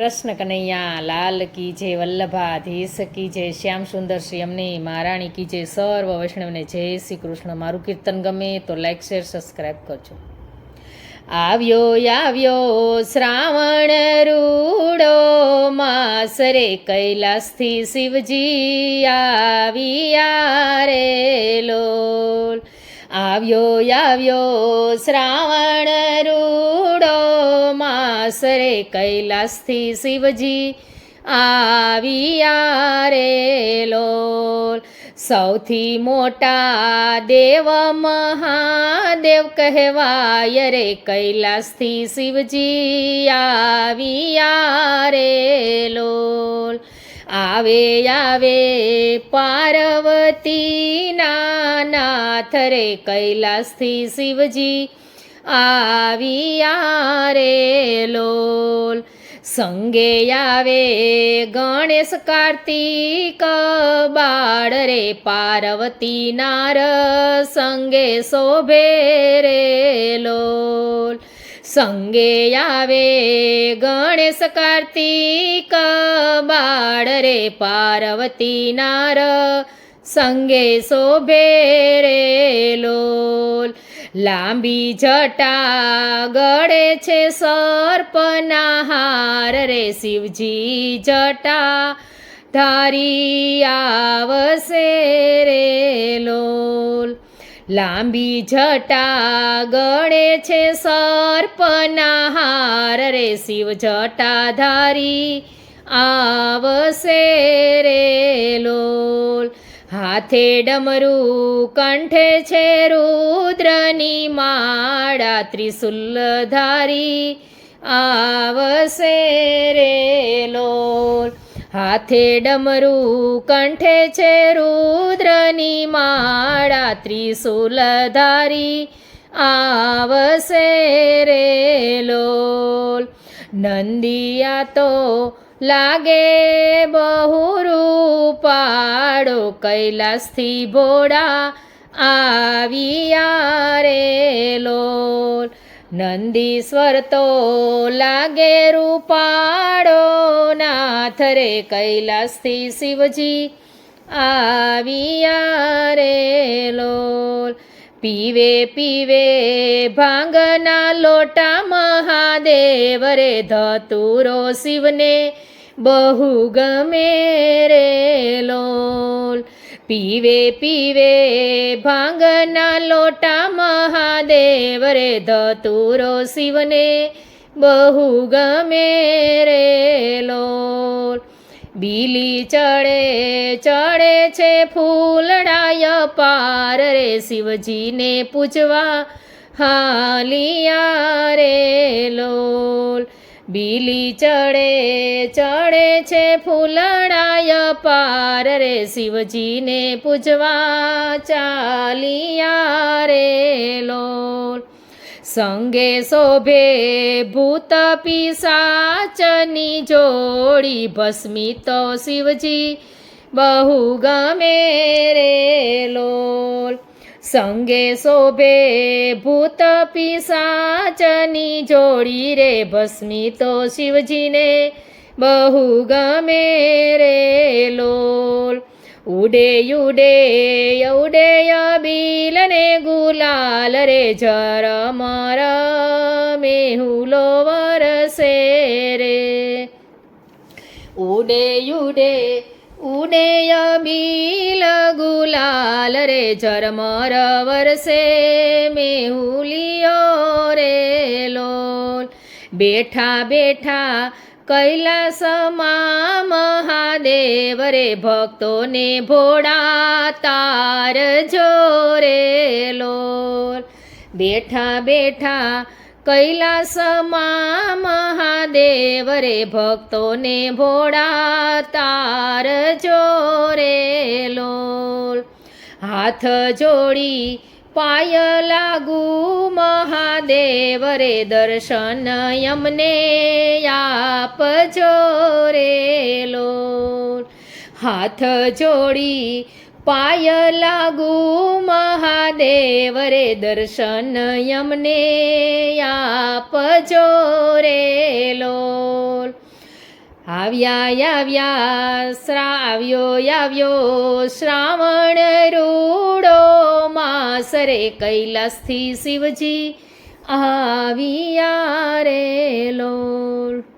કૃષ્ણ કનૈયા, લાલ કી જય વલ્લભાધીશ કી જય શ્યામ સુંદર શ્રી, અમની મહારાણી કી જય સર્વ વૈષ્ણવને જય શ્રી કૃષ્ણ. મારું કીર્તન ગમે તો લાઈક શેર સબસ્ક્રાઈબ કરજો. આવ્યો આવ્યો શ્રાવણ રૂડો માસ રે કૈલાસથી શિવજી આવ્યા રે લોલ. આવ્યો આવ્યો શ્રાવણ માસ કૈલાસથી શિવજી આવ્યા રે લોલ. સૌથી મોટા દેવ મહાદેવ કહેવાય રે, કૈલાસથી શિવજી આવ્યા રે લોલ. આવે આવે પાર્વતી નાથ રે, કૈલાસથી શિવજી આવ્યા રે લોલ. સંગે આવે ગણેશ કાર્તિક, બાળ રે પાર્વતી નાર સંગે શોભે રે લોલ. સંગે આવે ગણેશ કાર્તિક, બાળ રે પાર્વતી નાર સંગે શોભે રે લોલ લાંબી જટા ગળે છે સર્પના હાર રે શિવજી જટા. ધારી આવશે રે લોલ લાંબી જટા ગળે છે સર્પના હાર રે શિવ જટા ધારી આવશે રે હાથે ડમરું કંઠે છે રુદ્રની માળા ત્રિશુલધારી. આવશે રે હાથે ડમરું કંઠે છે રુદ્રની માળા ત્રિશુલધારી. આવશે રે લોલ. નંદિયા તો લાગે બહુ રૂપાડો કૈલાસથી ભોળા આવ્યા રે લોલ. નંદીશ્વર તો લાગે રૂપાડો નાથ રે કૈલાસથી શિવજી આવ્યા રે લોલ. પીવે પીવે ભાંગના લોટા મહાદેવ રે ધતુરો શિવને બહુ ગમે રે પીવે પીવે. ભાંગના લોટા મહાદેવ રે, ધતુરો શિવને બહુ ગમે રે લોલ. બીલી ચડે ચડે છે ફૂલડાય પાર રે, શિવજીને પૂજવા હાલિયા રે લોલ. બીલી ચડે ચડે છે ફૂલડાય પાર રે શિવજીને પૂજવા ચાલિયા રે લોલ સંગે શોભે ભૂત પિસાચની જોડી ભસ્મિતો શિવજી બહુ ગમે રે લોલ સંગે શોભે ભૂત પિસાચની જોડી રે ભસ્મિતો શિવજીને બહુ ગમે રે ઉડે ઉડે ઉડે બિલને ગુલાલ રે જર મર મેહુલો વરસે રે ઉડે ઉડે ઉડે બિલ ગુલાલ રે ઝરમર વરસે મેહુલિયો રે લોલ. બેઠા બેઠા કૈલાસમાં મહાદેવ રે ભક્તોને ભોળા તાર જોરે લોલ. બેઠા બેઠા કૈલાસમાં મહાદેવ રે ભક્તોને ભોળા તાર જોરે લોલ. હાથ જોડી પાય લાગુ મહાદેવ રે દર્શન યમને આપજો રે લોલ. હાથ જોડી પાય લાગુ મહાદેવ રે દર્શન યમને આપજો રે લોલ. આવ્યા આવ્યા, શ્રાવ્યો, આવ્યો, શ્રાવણ રૂડો માસ રે કૈલાસથી શિવજી આવ્યા રે લોલ.